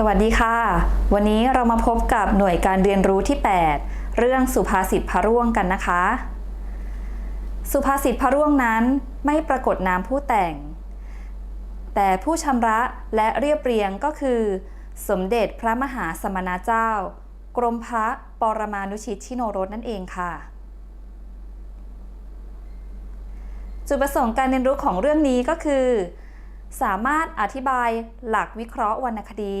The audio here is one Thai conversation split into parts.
สวัสดีค่ะ วันนี้เรามาพบกับหน่วยการเรียนรู้ที่ 8 เรื่องสุภาษิตพระร่วงกันนะคะ สุภาษิตพระร่วงนั้นไม่ปรากฏนามผู้แต่ง แต่ผู้ชำระและเรียบเรียงก็คือ สมเด็จพระมหาสมณเจ้า กรมพระปรมานุชิตชิโนรสนั่นเองค่ะ จุดประสงค์การเรียนรู้ของเรื่องนี้ก็คือ สามารถอธิบายหลักวิเคราะห์วรรณคดี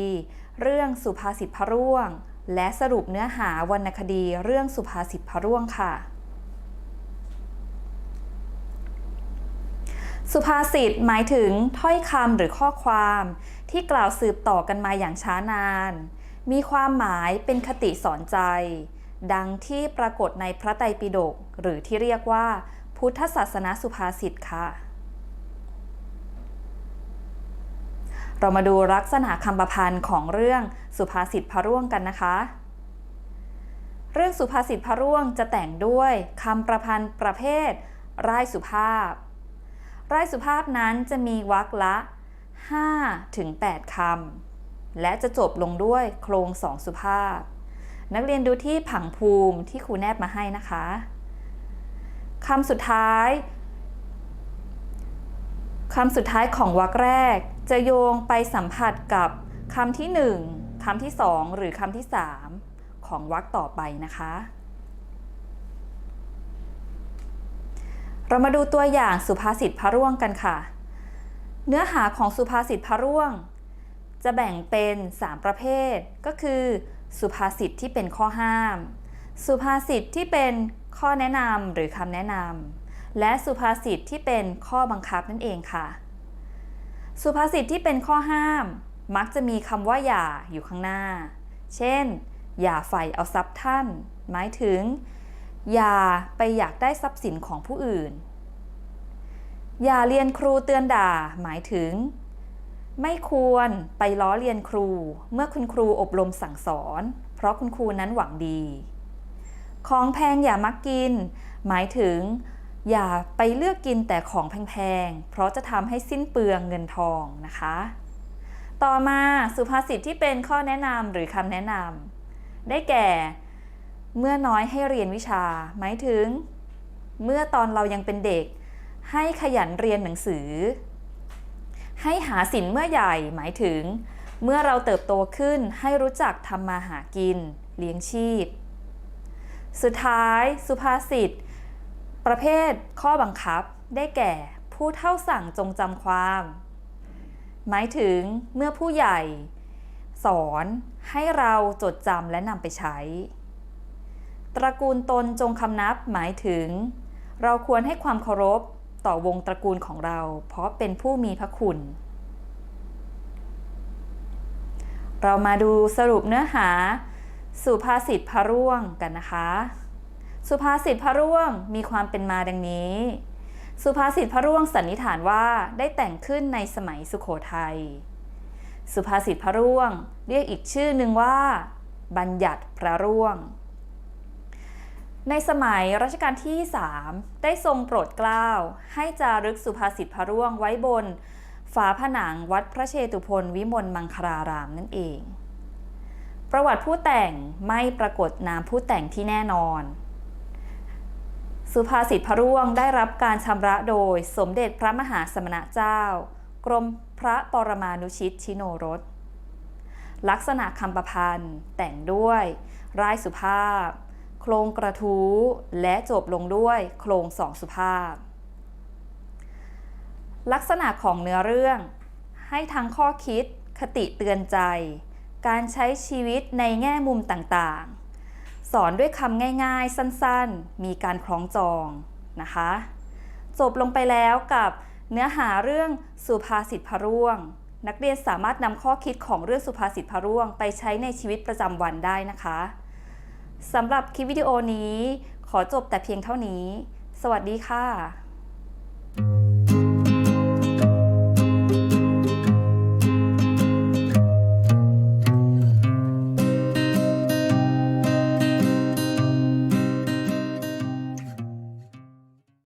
เรื่องสุภาษิตพระร่วง และสรุปเนื้อหาวรรณคดีเรื่องสุภาษิตพระร่วงค่ะ สุภาษิตหมายถึงถ้อยคำหรือข้อความ ที่กล่าวสืบต่อกันมาอย่างช้านาน มีความหมายเป็นคติสอนใจ ดังที่ปรากฏในพระไตรปิฎกหรือที่เรียกว่า พุทธศาสนาสุภาษิตค่ะ เรามาดูลักษณะคำประพันธ์ของเรื่องสุภาษิตพระร่วงกันนะคะ เรื่องสุภาษิตพระร่วงจะแต่งด้วยคำประพันธ์ประเภทร่ายสุภาพ ร่ายสุภาพนั้นจะมีวรรคละ 5 ถึง 8คำและจะจบลงด้วยโครงสองสุภาพ นักเรียนดูที่ผังภูมิที่ครูแนบมาให้นะคะคำสุดท้ายคำสุดท้ายของวรรคแรก จะโยงไปสัมผัสกับคำที่ 1คำที่ 2 หรือคำที่ 3 ของวรรคต่อไปนะคะ เรามาดูตัวอย่างสุภาษิตพระร่วงกันค่ะ เนื้อหาของสุภาษิตพระร่วง จะแบ่งเป็น 3 ประเภท ก็คือ สุภาษิตที่เป็นข้อห้าม สุภาษิตที่เป็นข้อแนะนำหรือคำแนะนำและสุภาษิตที่เป็นข้อบังคับนั่นเองค่ะ สุภาษิตที่เป็นข้อห้าม มักจะมีคำว่าอย่าอยู่ข้างหน้า เช่น อย่าใฝ่เอาทรัพย์ท่าน หมายถึง อย่าไปอยากได้ทรัพย์สินของผู้อื่น อย่าเรียนครูเตือนด่า หมายถึง ไม่ควรไปล้อเลียนครู เมื่อคุณครูอบรมสั่งสอน เพราะคุณครูนั้นหวังดี ของแพงอย่ามักกิน หมายถึง อย่าไปเลือกกินแต่ของแพงๆ เพราะจะทำให้สิ้นเปลืองเงินทองนะคะ ต่อมาสุภาษิตที่เป็นข้อแนะนำหรือคำแนะนำได้แก่ เมื่อน้อยให้เรียนวิชา หมายถึง เมื่อตอนเรายังเป็นเด็ก ให้ขยันเรียนหนังสือ ให้หาสินเมื่อใหญ่ หมายถึง เมื่อเราเติบโตขึ้นให้รู้จักทำมาหากิน เลี้ยงชีพ สุดท้าย สุภาษิต ประเภทข้อบังคับได้แก่ผู้เท่าสั่งจงจำความ หมายถึงเมื่อผู้ใหญ่ สอนให้เราจดจำและนำไปใช้ ตระกูลตนจงคำนับหมายถึง เราควรให้ความเคารพต่อวงตระกูลของเรา เพราะเป็นผู้มีพระคุณ เรามาดูสรุปเนื้อหา สุภาษิตพระร่วงกันนะคะ สุภาษิตพระร่วงมีความเป็นมาดังนี้ สุภาษิตพระร่วงสันนิษฐานว่าได้แต่งขึ้นในสมัยสุขโขทัย สุภาษิตพระร่วงเรียกอีกชื่อหนึ่งว่า บัญญัติพระร่วง ในสมัยรัชกาลที่ 3 ได้ทรงโปรดเกล้าให้จารึกสุภาษิตพระร่วงไว้บนฝาผนังวัดพระเชตุพนวิมลมังคลารามนั่นเอง ประวัติผู้แต่งไม่ปรากฏนามผู้แต่งที่แน่นอน สุภาษิตพระร่วงได้รับการชำระโดยสมเด็จพระมหาสมณเจ้า กรมพระปรมานุชิตชิโนรส ลักษณะคำประพันธ์ แต่งด้วยรายสุภาพ โครงกระทู้ และจบลงด้วยโครงสองสุภาพ ลักษณะของเนื้อเรื่อง ให้ทั้งข้อคิด คติเตือนใจ การใช้ชีวิตในแง่มุมต่างๆ สอนด้วยคำง่ายๆ สั้นๆ มีการคล้องจองนะคะ จบลงไปแล้วกับเนื้อหาเรื่องสุภาษิตพระร่วง นักเรียนสามารถนำข้อคิดของเรื่องสุภาษิตพะร่วง ไปใช้ในชีวิตประจำวันได้นะคะสำหรับคลิปวิดีโอนี้ ขอจบแต่เพียงเท่านี้ สวัสดีค่ะ